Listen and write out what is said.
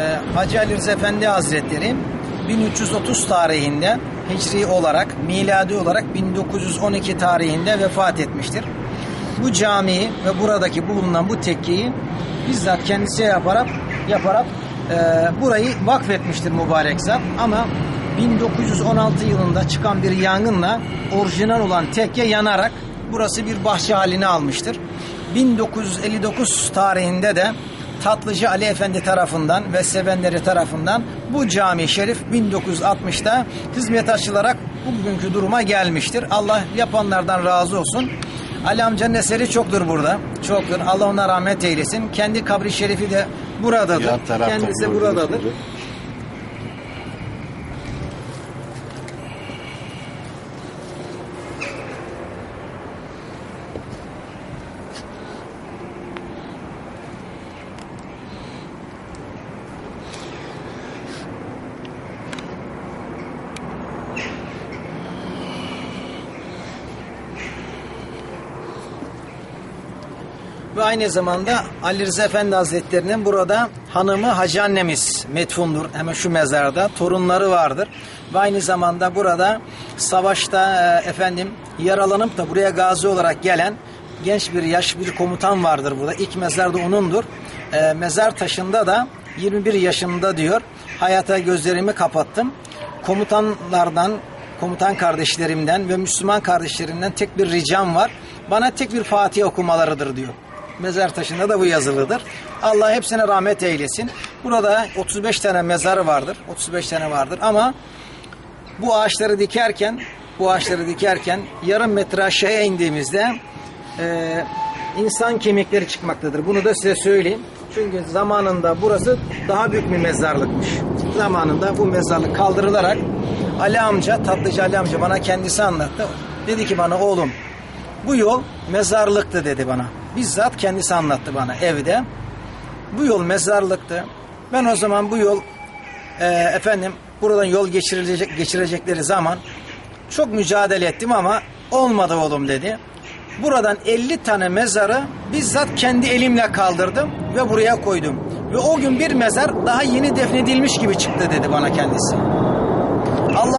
Ee, Hacı Ali Rıza Efendi Hazretleri 1330 tarihinde hicri olarak, miladi olarak 1912 tarihinde vefat etmiştir. Bu camiyi ve buradaki bulunan bu tekkeyi bizzat kendisi yaparak yaparak e, burayı vakfetmiştir mübarek zat. Ama 1916 yılında çıkan bir yangınla orijinal olan tekke yanarak burası bir bahçe halini almıştır. 1959 tarihinde de Tatlıcı Ali Efendi tarafından ve sevenleri tarafından bu cami şerif 1960'da hizmet açılarak bugünkü duruma gelmiştir. Allah yapanlardan razı olsun. Ali amcanın eseri çoktur burada. Çoktur. Allah ona rahmet eylesin. Kendi kabri şerifi de buradadır. Kendisi gördüğünüz buradadır. Ve aynı zamanda Ali Rıza Efendi Hazretleri'nin burada hanımı Hacı annemiz metfundur. Hemen şu mezarda. Torunları vardır. Ve aynı zamanda burada savaşta e, efendim yaralanıp da buraya gazi olarak gelen genç bir yaş bir komutan vardır burada. İlk mezar da onundur. E, mezar taşında da 21 yaşımda diyor. Hayata gözlerimi kapattım. Komutanlardan komutan kardeşlerimden ve Müslüman kardeşlerimden tek bir ricam var. Bana tek bir Fatiha okumalarıdır diyor. Mezar taşında da bu yazılıdır. Allah hepsine rahmet eylesin. Burada 35 tane mezarı vardır. 35 tane vardır ama bu ağaçları dikerken bu ağaçları dikerken yarım metre aşağıya indiğimizde e, insan kemikleri çıkmaktadır. Bunu da size söyleyeyim. Çünkü zamanında burası daha büyük bir mezarlıkmış. Zamanında bu mezarlık kaldırılarak Ali amca, tatlıcı Ali amca bana kendisi anlattı. Dedi ki bana oğlum bu yol mezarlıktı dedi bana. Bizzat kendisi anlattı bana evde. Bu yol mezarlıktı. Ben o zaman bu yol e, efendim buradan yol geçirilecek geçirecekleri zaman çok mücadele ettim ama olmadı oğlum dedi. Buradan 50 tane mezarı bizzat kendi elimle kaldırdım ve buraya koydum. Ve o gün bir mezar daha yeni defnedilmiş gibi çıktı dedi bana kendisi. Allah